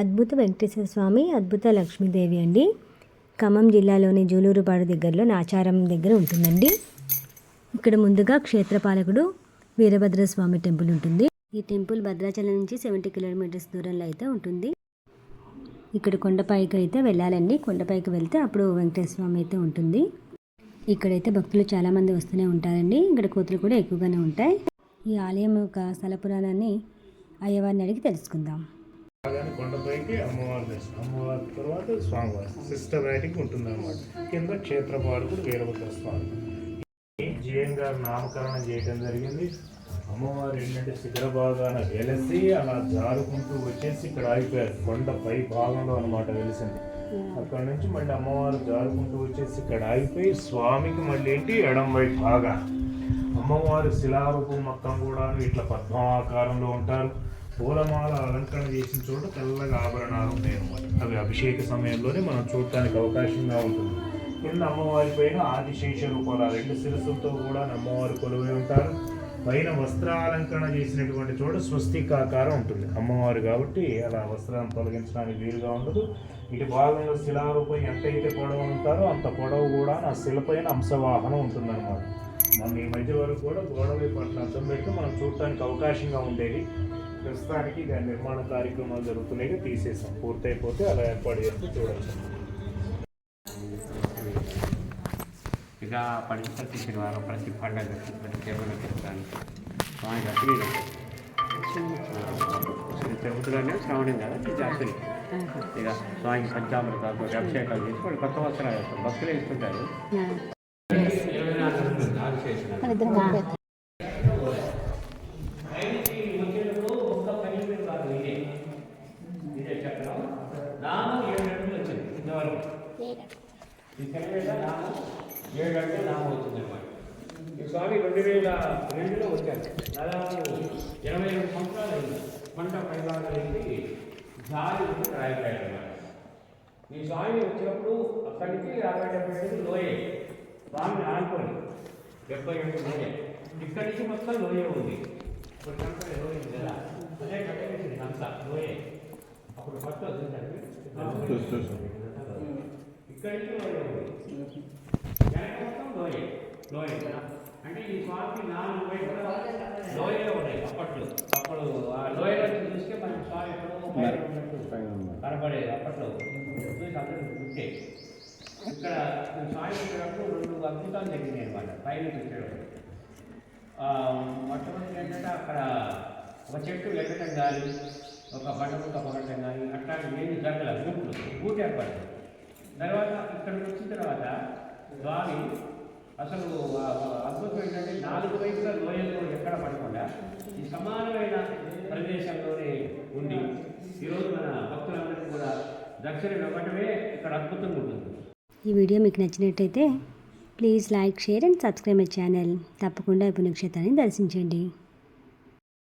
అద్భుత వెంకటేశ్వర స్వామి అద్భుత లక్ష్మీదేవి అండి. ఖమ్మం జిల్లాలోని జూలూరుపాడు దగ్గరలో నాచారం దగ్గర ఉంటుందండి. ఇక్కడ ముందుగా క్షేత్రపాలకుడు వీరభద్రస్వామి టెంపుల్ ఉంటుంది. ఈ టెంపుల్ భద్రాచలం నుంచి సెవెంటీ కిలోమీటర్స్ దూరంలో అయితే ఉంటుంది. ఇక్కడ కొండపైకి అయితే వెళ్ళాలండి. కొండపైకి వెళ్తే అప్పుడు వెంకటేశ్వర స్వామి అయితే ఉంటుంది. ఇక్కడైతే భక్తులు చాలామంది వస్తూనే ఉంటారండి. ఇక్కడ కోతులు కూడా ఎక్కువగానే ఉంటాయి. ఈ ఆలయం యొక్క స్థల పురాణాన్ని అయ్యవారిని అడిగి తెలుసుకుందాం. కొండపైకి అమ్మవారి దర్శనం. అమ్మవారి తర్వాత స్వామివారి సిస్టమేటిక్ ఉంటుంది అనమాట కింద క్షేత్రపాలకుడు వీరభద్ర స్వామి. జీఎన్ గారు నామకరణం చేయడం జరిగింది. అమ్మవారు ఏంటంటే శిఖర భాగాన వెలిసి అలా జారుకుంటూ వచ్చేసి ఇక్కడ ఆగిపోయారు. కొండ పై భాగంలో అనమాట వెలిసింది. అక్కడ నుంచి మళ్ళీ అమ్మవారు జారుకుంటూ వచ్చేసి ఇక్కడ ఆగిపోయి స్వామికి మళ్ళీ ఏంటి? ఎడం వైపు భాగా అమ్మవారి శిలారూపం మొత్తం కూడా ఇట్లా పద్మాకారంలో ఉంటారు. పూలమాల అలంకరణ చేసిన చోట తెల్లగా ఆభరణాలు ఉన్నాయి అన్నమాట. అవి అభిషేక సమయంలోనే మనం చూడటానికి అవకాశంగా ఉంటుంది. కింద అమ్మవారి పైన ఆదిశేష రూపాల రెండు శిరస్సులతో కూడా అమ్మవారు కొలువై ఉంటారు. పైన వస్త్రాలంకరణ చేసినటువంటి చోట స్వస్తికాకారం ఉంటుంది. అమ్మవారు కాబట్టి అలా వస్త్రాన్ని తొలగించడానికి వీలుగా ఉండదు. ఇటు భాగంలో శిలారూపం ఎంతైతే పొడవు ఉంటారో అంత పొడవు కూడా ఆ శిలపైన అంశవాహనం ఉంటుందన్నమాట. మన ఈ మధ్య వరకు కూడా గోడ పట్ల అర్థం పెట్టి మనం చూడటానికి అవకాశంగా ఉండేది. ప్రస్తుతానికి దాని నిర్మాణ కార్యక్రమాలు జరుగుతున్నాయి. తీసేసాం. పూర్తయిపోతే అలా ఏర్పాటు చేస్తూ చూడొచ్చు. ఇక పడి ప్రతి శనివారం ప్రతి స్వామి అసలు శ్రీ తిరుపతిలోనే శ్రావణం కదా అసలు ఇక స్వామికి పంచామృతాలు అభిషేకాలు చేసి వాళ్ళు కొత్త వస్త్రాలు వేస్తారు. భక్తులు వేసుకుంటారు ఇరవై నాలుగు ఉంటుంది ఆదిశేషనాలు. వచ్చేటప్పుడు ఒక్క పని మీద కాదు ఇదే ఇదే చక్రం నామం ఏడు అడుగులు ఇంతవరకు ఈ నామం ఏడు అడుగులు నామం వచ్చింది అనమాట ఈ స్వామి రెండు వేల రెండులో వచ్చారు. దాదాపు ఇరవై రెండు సంవత్సరాలు అయింది. పంట పైభాగాలైంది జాలి రాయకాయ అనమాట ఈ స్వామి వచ్చినప్పుడు అక్కడి నుంచి యాభై డెబ్బై ఏడు లోయే. స్వామిని ఆనుకోండి డెబ్బై ఏడు లోయే. ఇక్కడి నుంచి మొత్తం లోయే ఉంది. ఇప్పుడు కనుక లోయ ఉంది కదా. అదే కట్టేసింది అంతా లోయే. అప్పుడు ఫస్ట్ వచ్చిందండి నుంచి లోయ ఉంది వెనక మొత్తం లోయ అంటే ఈ స్వామికి నాలుగు వైపుల లోయలో ఉన్నాయి అప్పట్లో అప్పుడు ఆ లోయలో చూస్తే మనం స్వామి ఎక్కడో కనపడేది అప్పట్లో చూసి అందరూ గుర్తే ఇక్కడ స్వామి వచ్చినప్పుడు రెండు అద్భుతాలు జరిగినాయి అనమాట పైన చూసేటప్పుడు మొట్టమొదటి ఏంటంటే అక్కడ ఒక చెట్టు ఎక్కడం కానీ ఒక బండముక్క పొగటం కానీ అట్లాంటివి ఏమి జరగలేదు. బూట్లు గూటు ఏర్పడింది తర్వాత ఇక్కడికి వచ్చిన తర్వాత స్వామి అసలు అద్భుతం ఏంటంటే నాలుగు వైపుల లోయల్లో ఎక్కడ పడకుండా ఈ సమానమైన ప్రదేశంలోనే ఉండి ఈరోజు మన భక్తులందరికీ కూడా దక్షిణ ఇవ్వటమే ఇక్కడ అద్భుతంగా ఉంటుంది. ఈ వీడియో మీకు నచ్చినట్టయితే please like share and subscribe my channel. తప్పకుండా ఈ పుణ్యక్షేత్రాన్ని దర్శించండి.